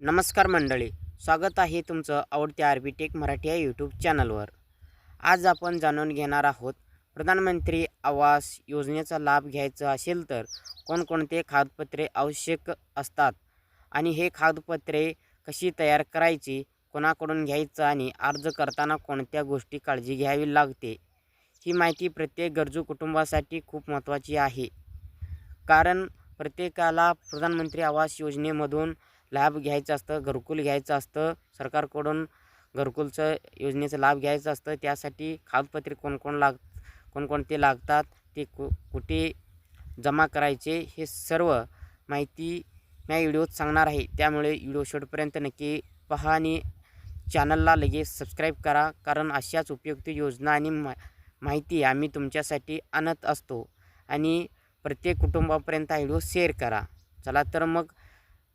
नमस्कार मंडळी स्वागत आहे तुमचं आवडत्या आर्बिटेक मराठी या यूट्यूब चॅनलवर. आज आपण जाणून घेणार आहोत प्रधानमंत्री आवास योजनेचा लाभ घ्यायचा असेल तर कोणकोणते कागदपत्रे आवश्यक असतात आणि हे कागदपत्रे कशी तयार करायची कोणाकडून घ्यायचं आणि अर्ज करताना कोणत्या गोष्टी काळजी घ्यावी लागते ही माहिती प्रत्येक गरजू कुटुंबासाठी खूप महत्त्वाची आहे. कारण प्रत्येकाला प्रधानमंत्री आवास योजनेमधून लाभ घ्यायचं असतं घरकुल घ्यायचं असतं सरकारकडून घरकुलचं योजनेचा लाभ घ्यायचं असतं त्यासाठी कागदपत्रे कोणकोण लाग कोणकोणते लागतात ते कु कुठे जमा करायचे हे सर्व माहिती मी व्हिडिओत सांगणार आहे. त्यामुळे व्हिडिओ शेवटपर्यंत नक्की पहा आणि चॅनलला लगेच सबस्क्राईब करा कारण अशाच उपयुक्त योजना आणि मा माहिती आम्ही तुमच्यासाठी आणत असतो. आणि प्रत्येक कुटुंबापर्यंत हा व्हिडिओ शेअर करा. चला तर मग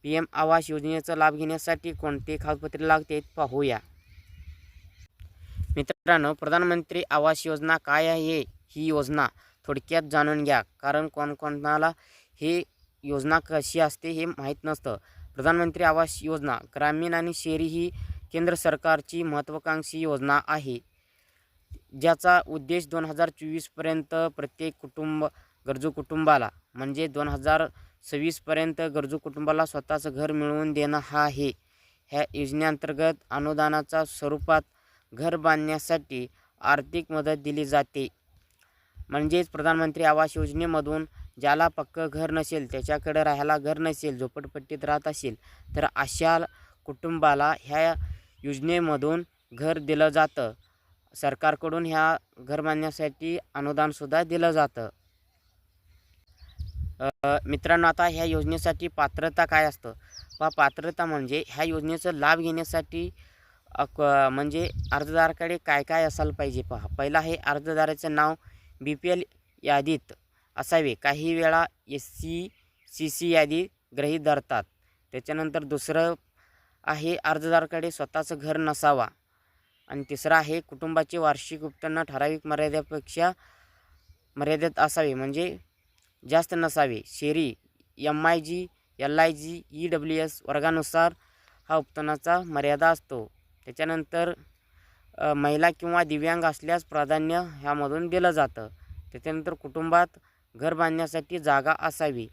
पी एम आवास योजनेचा लाभ घेण्यासाठी कोणते कागदपत्रे लागते पाहूया. मित्रांनो प्रधानमंत्री आवास योजना काय आहे? ही योजना थोडक्यात जाणून घ्या. कारण कोणकोणाला हे योजना कशी असते हे माहीत नसतं. प्रधानमंत्री आवास योजना ग्रामीण आणि शहरी ही केंद्र सरकारची महत्त्वाकांक्षी योजना आहे. ज्याचा उद्देश दोन हजार चोवीसपर्यंत प्रत्येक कुटुंब गरजू कुटुंबाला म्हणजे दोन हजार सव्वीसपर्यंत गरजू कुटुंबाला स्वतःचं घर मिळवून देणं हा आहे. ह्या योजनेअंतर्गत अनुदानाच्या स्वरूपात घर बांधण्यासाठी आर्थिक मदत दिली जाते. म्हणजेच प्रधानमंत्री आवास योजनेमधून ज्याला पक्कं घर नसेल त्याच्याकडे राहायला घर नसेल झोपडपट्टीत राहत असेल तर अशा कुटुंबाला ह्या योजनेमधून घर दिलं जातं. सरकारकडून ह्या घर बांधण्यासाठी अनुदानसुद्धा दिलं जातं. मित्रांनो आता ह्या योजनेसाठी पात्रता काय असतं? पहा पात्रता म्हणजे ह्या योजनेचा लाभ घेण्यासाठी म्हणजे अर्जदाराकडे काय काय असायला पाहिजे पहा? पहिला हे अर्जदाराचं नाव बी पी एल यादीत असावे. काही वेळा एस सी सी सी यादी गृहीत धरतात. त्याच्यानंतर दुसरं आहे अर्जदाराकडे स्वतःचं घर नसावा. आणि तिसरं आहे कुटुंबाचे वार्षिक उत्पन्न ठराविक मर्यादेपेक्षा मर्यादेत असावे. म्हणजे जास्त नसावे. शेरी M I G L I G E W S वर्गानुसार हा उत्पन्नाचा मर्यादा असतो. त्याच्यानंतर महिला किंवा दिव्यांग असल्यास प्राधान्य ह्यामधून दिलं जातं. त्याच्यानंतर कुटुंबात घर बांधण्यासाठी जागा असावी.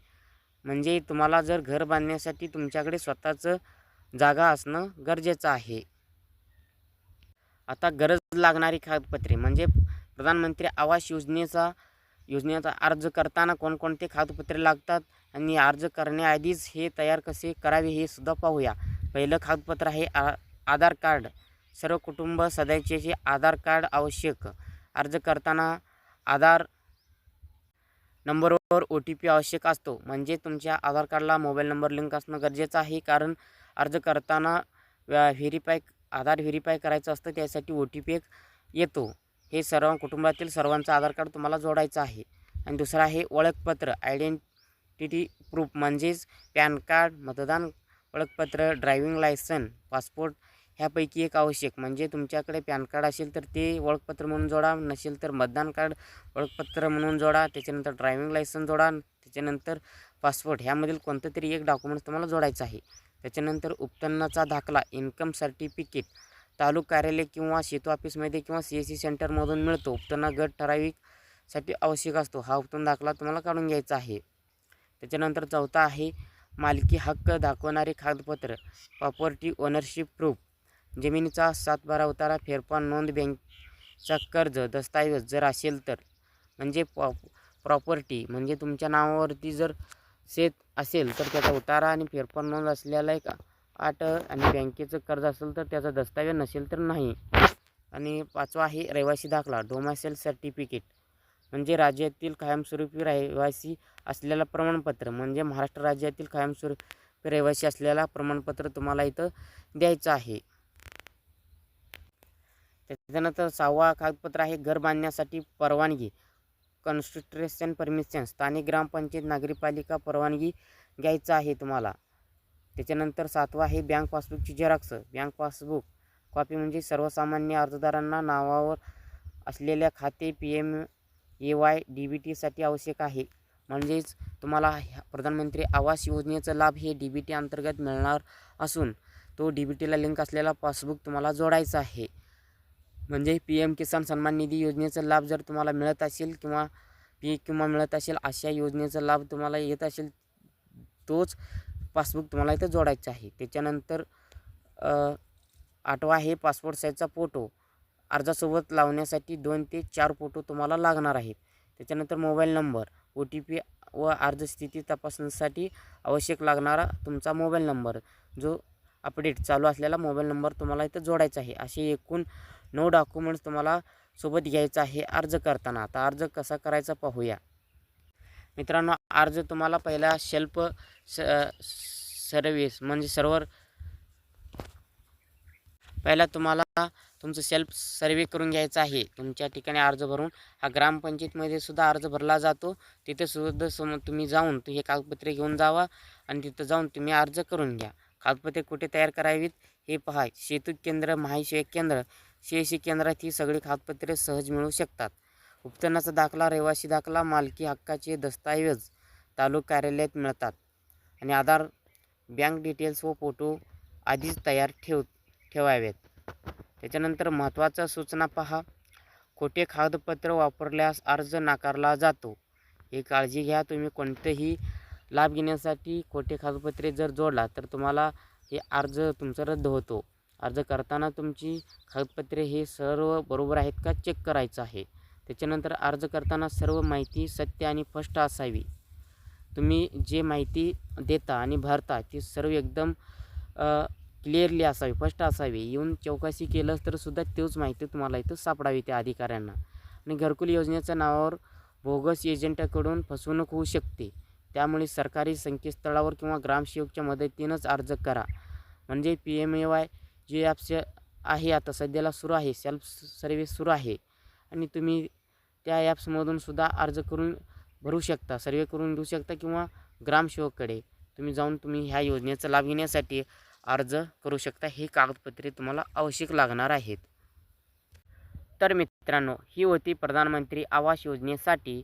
म्हणजे तुम्हाला जर घर बांधण्यासाठी तुमच्याकडे स्वतःचं जागा असणं गरजेचं आहे. आता गरज लागणारी कागदपत्रे म्हणजे प्रधानमंत्री आवास योजनेचा योजनेचा अर्ज करताना कोणकोणते कागदपत्रे लागतात आणि अर्ज करण्याआधीच हे तयार कसे करावे हे सुद्धा पाहूया. पहिलं कागदपत्र आहे आ आधार कार्ड. सर्व कुटुंब सदस्याचे आधार कार्ड आवश्यक. अर्ज करताना आधार नंबरवर ओ टी पी आवश्यक असतो. म्हणजे तुमच्या आधार कार्डला मोबाईल नंबर लिंक असणं गरजेचं आहे. कारण अर्ज करताना व्हेरीफाय आधार व्हेरीफाय करायचं असतं त्यासाठी ओ टी पी एक येतो. हे सर्व कुटुंबातील सर्वांचं आधार कार्ड तुम्हाला जोडायचं आहे. आणि दुसरं आहे ओळखपत्र आयडेंटिटी प्रूफ म्हणजेच पॅन कार्ड मतदान ओळखपत्र ड्रायविंग लायसन पासपोर्ट ह्यापैकी एक आवश्यक. म्हणजे तुमच्याकडे पॅन कार्ड असेल तर ते ओळखपत्र म्हणून जोडा नसेल तर मतदान कार्ड ओळखपत्र म्हणून जोडा त्याच्यानंतर ड्रायविंग लायसन जोडा त्याच्यानंतर पासपोर्ट ह्यामधील कोणतं तरी एक डॉक्युमेंट्स तुम्हाला जोडायचं आहे. त्याच्यानंतर उत्पन्नाचा दाखला इन्कम सर्टिफिकेट तालुका कार्यालय किंवा सेतू ऑफिसमध्ये किंवा सी एस सी सेंटरमधून मिळतो. उत्पन्न गट ठराविकसाठी आवश्यक असतो. हा उत्पन्न दाखला तुम्हाला काढून घ्यायचा आहे. त्याच्यानंतर चौथा आहे मालकी हक्क दाखवणारे कागदपत्र. प्रॉपर्टी ओनरशिप प्रूफ जमिनीचा सातबारा उतारा फेरफार नोंद बँकचा कर्ज दस्तऐवज जर असेल तर. म्हणजे प्रॉ प्रॉपर्टी म्हणजे तुमच्या नावावरती जर शेत असेल तर त्याचा उतारा आणि फेरफार नोंद असलेला एक आठ आणि बँकेचं कर्ज असेल तर त्याचा दस्तावेज नसेल तर नाही. आणि पाचवा आहे रहिवासी दाखला डोमासेल सर्टिफिकेट म्हणजे राज्यातील कायमस्वरूपी रहिवासी असलेला प्रमाणपत्र म्हणजे महाराष्ट्र राज्यातील कायमस्वरूपी रहिवासी असलेला प्रमाणपत्र तुम्हाला इथं द्यायचं आहे. त्याच्यानंतर सहावा कागदपत्र आहे घर बांधण्यासाठी परवानगी. कन्स्ट्रक्शन परमिशन स्थानिक ग्रामपंचायत नगरपालिका परवानगी घ्यायचं आहे तुम्हाला. त्याच्यानंतर सातवा आहे बँक पासबुकची झेरॉक्स बँक पासबुक कॉपी म्हणजे सर्वसामान्य अर्जदारांना नावावर असलेल्या खाते P M A Y D B टीसाठी आवश्यक आहे. म्हणजेच तुम्हाला ह्या प्रधानमंत्री आवास योजनेचा लाभ हे डी बी टी अंतर्गत मिळणार असून तो डी बी टीला लिंक असलेला पासबुक तुम्हाला जोडायचा आहे. म्हणजे पी एम किसान सन्मान निधी योजनेचा लाभ जर तुम्हाला मिळत असेल किंवा पी किंवा मिळत असेल अशा योजनेचा लाभ तुम्हाला येत असेल तोच पासबुक तुम्हाला इथं जोडायचं आहे. त्याच्यानंतर आठवा आहे पासपोर्ट साईजचा फोटो. अर्जासोबत लावण्यासाठी दोन ते चार फोटो तुम्हाला लागणार आहेत. त्याच्यानंतर mobile number. O T P व अर्ज स्थिती तपासण्यासाठी आवश्यक लागणारा तुमचा मोबाईल नंबर. जो अपडेट चालू असलेला मोबाईल नंबर तुम्हाला इथं जोडायचा आहे. असे एकूण नऊ डॉक्युमेंट्स तुम्हाला सोबत घ्यायचं आहे अर्ज करताना. आता अर्ज कसा करायचा पाहूया. मित्रांनो अर्ज तुम्हाला पहिला शेल्फ स सर्विस म्हणजे सर्वर पहिला तुम्हाला तुमचं सेल्फ सर्वे करून घ्यायचं आहे. तुमच्या ठिकाणी अर्ज भरून हा ग्रामपंचायतमध्ये सुद्धा अर्ज भरला जातो. तिथे सुद्धा सम तुम्ही जाऊन हे कागदपत्रे घेऊन जावा आणि तिथं जाऊन तुम्ही अर्ज करून घ्या. कागदपत्रे कुठे तयार करावीत हे पहा. शेतू केंद्र महासेवक केंद्र शेशी केंद्रात ही सगळी कागदपत्रे सहज मिळू शकतात. उपटनाचा दाखला रहिवासी दाखला मालकी हक्काचे दस्तऐवज तालुका कार्यालयात मिळतात. आणि आधार बँक डिटेल्स व फोटो आधीच तयार ठेव ठेवावेत. त्याच्यानंतर महत्त्वाच्या सूचना पहा. खोटे कागदपत्र वापरल्यास अर्ज नाकारला जातो. ही काळजी घ्या. तुम्ही कोणतेही लाभ घेण्यासाठी खोटे कागदपत्रे जर जोडला तर तुम्हाला हे अर्ज तुमचा रद्द होतो. अर्ज करताना तुमची कागदपत्रे हे सर्व बरोबर आहेत का? चेक करायचं आहे. त्याच्यानंतर अर्ज करताना सर्व माहिती सत्य आणि स्पष्ट असावी. तुम्ही जे माहिती देता आणि भरता ती सर्व एकदम क्लिअरली असावी स्पष्ट असावी. येऊन चौकशी केलं तर सुद्धा तोच माहिती तुम्हाला इथं सापडावी त्या अधिकाऱ्यांना. आणि घरकुल योजनेच्या नावावर बोगस एजंटाकडून फसवणूक होऊ शकते. त्यामुळे सरकारी संकेतस्थळावर किंवा ग्रामसेवकच्या मदतीनंच अर्ज करा. म्हणजे पी एम ए वाय जे ॲप्स आहे आता सध्याला सुरू आहे सेल्फ सर्व्हिस सुरू आहे. आणि तुम्ही त्या ॲप्समधून सुद्धा अर्ज करून भरू शकता सर्वे करून देऊ शकता किंवा ग्रामसेवककडे तुम्ही जाऊन तुम्ही ह्या योजनेचा लाभ घेण्यासाठी अर्ज करू शकता. ही कागदपत्रे तुम्हाला आवश्यक लागणार आहेत. तर मित्रांनो ही होती प्रधानमंत्री आवास योजनेसाठी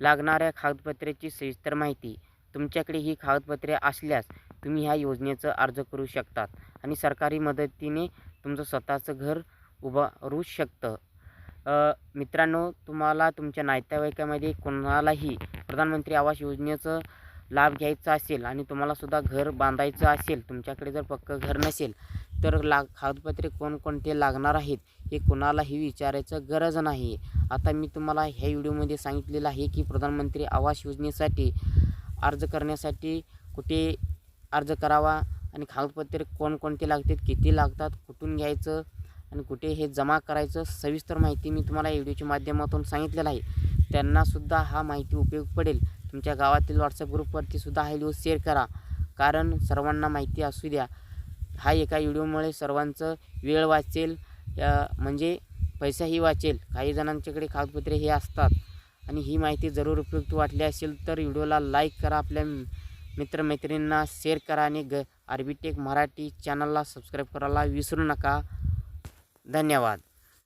लागणाऱ्या कागदपत्रेची सविस्तर माहिती. तुमच्याकडे ही कागदपत्रे असल्यास तुम्ही ह्या योजनेचं अर्ज करू शकतात आणि सरकारी मदतीने तुमचं स्वतःचं घर उभारू शकतं. मित्रांनो तुम्हाला तुमच्या नातेवाईकामध्ये कोणालाही प्रधानमंत्री आवास योजनेचं लाभ घ्यायचा असेल आणि तुम्हालासुद्धा घर बांधायचं असेल तुमच्याकडे जर पक्कं घर नसेल तर ला कागदपत्रे कोणकोणते लागणार आहेत हे कोणालाही विचारायचं गरज नाही. आता मी तुम्हाला ह्या व्हिडिओमध्ये सांगितलेलं आहे की प्रधानमंत्री आवास योजनेसाठी अर्ज करण्यासाठी कुठे अर्ज करावा आणि कागदपत्रे कोणकोणते लागतात किती लागतात कुठून घ्यायचं आणि कुठे हे जमा करायचं सविस्तर माहिती मी तुम्हाला व्हिडिओच्या माध्यमातून सांगितलेलं आहे. त्यांनासुद्धा हा माहिती उपयोग पडेल. तुमच्या गावातील व्हॉट्सअप ग्रुपवरती सुद्धा हा व्हिडिओ शेअर करा. कारण सर्वांना माहिती असू द्या. हा एका व्हिडिओमुळे सर्वांचं वेळ वाचेल. म्हणजे पैसाही वाचेल. काही जणांच्याकडे कागदपत्रे हे असतात. आणि ही माहिती जरूर उपयुक्त वाटली असेल तर व्हिडिओला लाईक करा. आपल्या मित्रमैत्रिणींना शेअर करा. आणि ग आर्बिटेक मराठी चॅनलला सबस्क्राईब करायला विसरू नका. धन्यवाद.